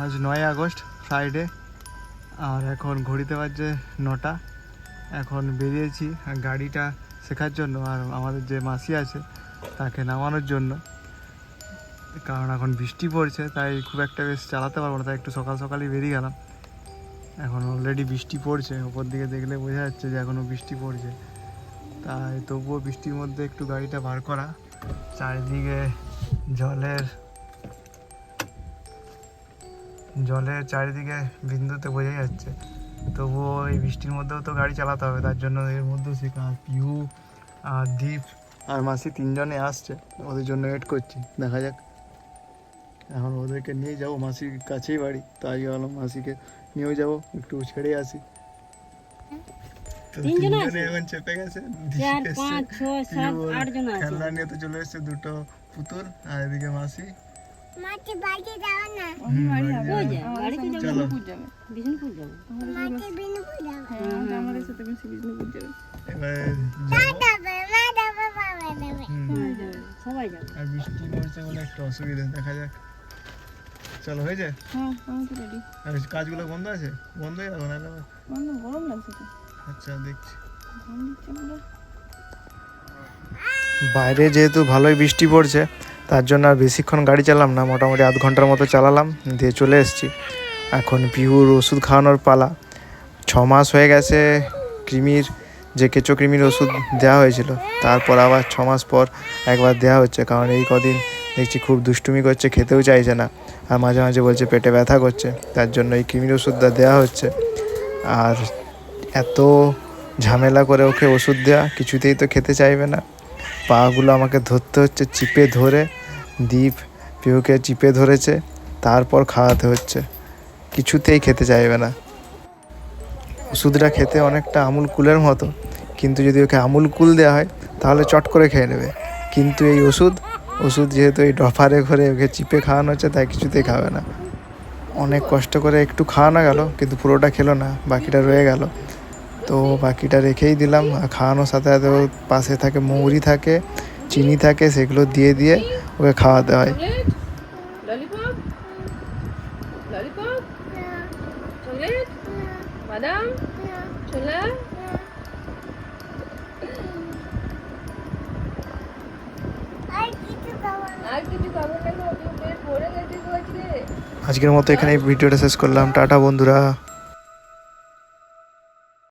আজ নয় August Friday আর এখন ঘড়িতে বাজছে নটা। এখন বেরিয়েছি গাড়িটা শেখার জন্য, আর আমাদের যে মাসি আছে তাকে নামানোর জন্য। কারণ এখন বৃষ্টি পড়ছে, তাই খুব একটা বেশ চালাতে পারব না, তাই একটু সকাল সকালই বেরিয়ে গেলাম। এখন অলরেডি বৃষ্টি পড়ছে, ওপর দিকে দেখলে বোঝা যাচ্ছে যে এখনও বৃষ্টি পড়ছে। তাই তবুও বৃষ্টির মধ্যে একটু গাড়িটা বার করা। চারিদিকে জলের জলের চারিদিকে বিন্দুতে বোঝা যাচ্ছে। তবুও এই বৃষ্টির মধ্যেও তো গাড়ি চালাতে হবে তার জন্য এর মধ্যেও শেখা পিউ আর দীপ আর মাসি তিনজনে আসছে ওদের জন্য ওয়েট করছি দেখা যাক। এখন ওদেরকে নিয়ে যাব মাসির কাছেই বাড়ি তাই ভাবলাম মাসিকে নিয়েও যাব একটু ছেড়ে আসি। তো? এখন চেপে গেছে খেলনা নিয়ে তো চলে এসছে দুটো পুতুল আর এদিকে মাসি। মাকে বাড়ি যাও না। হুম, বাড়ি কই যাবে। যায় বাড়িতে যাব? চলো। বিষ্ণুপুর যাব? মাকে বিনুপুর যাবে আমাদের সাথে বেশি বিষ্ণুপুর যাবে। এবারে মা যাব দেবে মা দেবে বাবা দেবে হুম। সবাই যাবে। আর বৃষ্টি পড়ছে বলে একটু অসুবিধা দেখা যাক। চলো হয়েছে? হ্যাঁ আমি তো রেডি আর কাজগুলো বন্ধ আছে? বন্ধ হয়ে না? গরম লাগছে তো। আচ্ছা দেখছি। বাইরে যেহেতু ভালোই বৃষ্টি পড়ছে তার জন্য আর বেশিক্ষণ গাড়ি চালাম না, মোটামুটি আধ ঘণ্টার মতো চালালাম, দিয়ে চলে এসেছি। এখন পিহুর ওষুধ খাওয়ানোর পালা। ছ মাস হয়ে গেছে কৃমির, যে কেঁচো কৃমির ওষুধ দেওয়া হয়েছিল, তারপর আবার ছ মাস পর একবার দেওয়া হচ্ছে, কারণ এই কদিন দেখছি খুব দুষ্টুমি করছে, খেতেও চাইছে না। আর মাঝে মাঝে বলছে পেটে ব্যথা করছে, তার জন্য এই কৃমির ওষুধটা দেওয়া হচ্ছে। আর এত ঝামেলা করে ওকে ওষুধ দেওয়া কিছুতেই তো খেতে চাইবে না। পাগুলো আমাকে ধরতে হচ্ছে, চিপে ধরে দ্বীপ পিহুকে চিপে ধরেছে, তারপর খাওয়াতে হচ্ছে। কিছুতেই খেতে চাইবে না। ওষুধটা খেতে অনেকটা আমুল কুলের মতো, কিন্তু যদি ওকে আমুল কুল দেওয়া হয়, তাহলে চট করে খেয়ে নেবে। কিন্তু এই ওষুধ ওষুধ যেহেতু এই ডফারে করে ওকে চিপে খাওয়ানো হচ্ছে, তাই কিছুতেই খাবে না। অনেক কষ্ট করে একটু খাওয়ানো গেল, কিন্তু পুরোটা খেলো না, বাকিটা রয়ে গেল। তো বাকিটা রেখেই দিলাম, আর খাওয়ানোর সাথে সাথে পাশে থাকে, মৌরি থাকে, চিনি থাকে, সেগুলো দিয়ে দিয়ে ওকে খাওয়াতে হয় আজকের মতো এখানে ভিডিওটা শেষ করলাম। টাটা বন্ধুরা।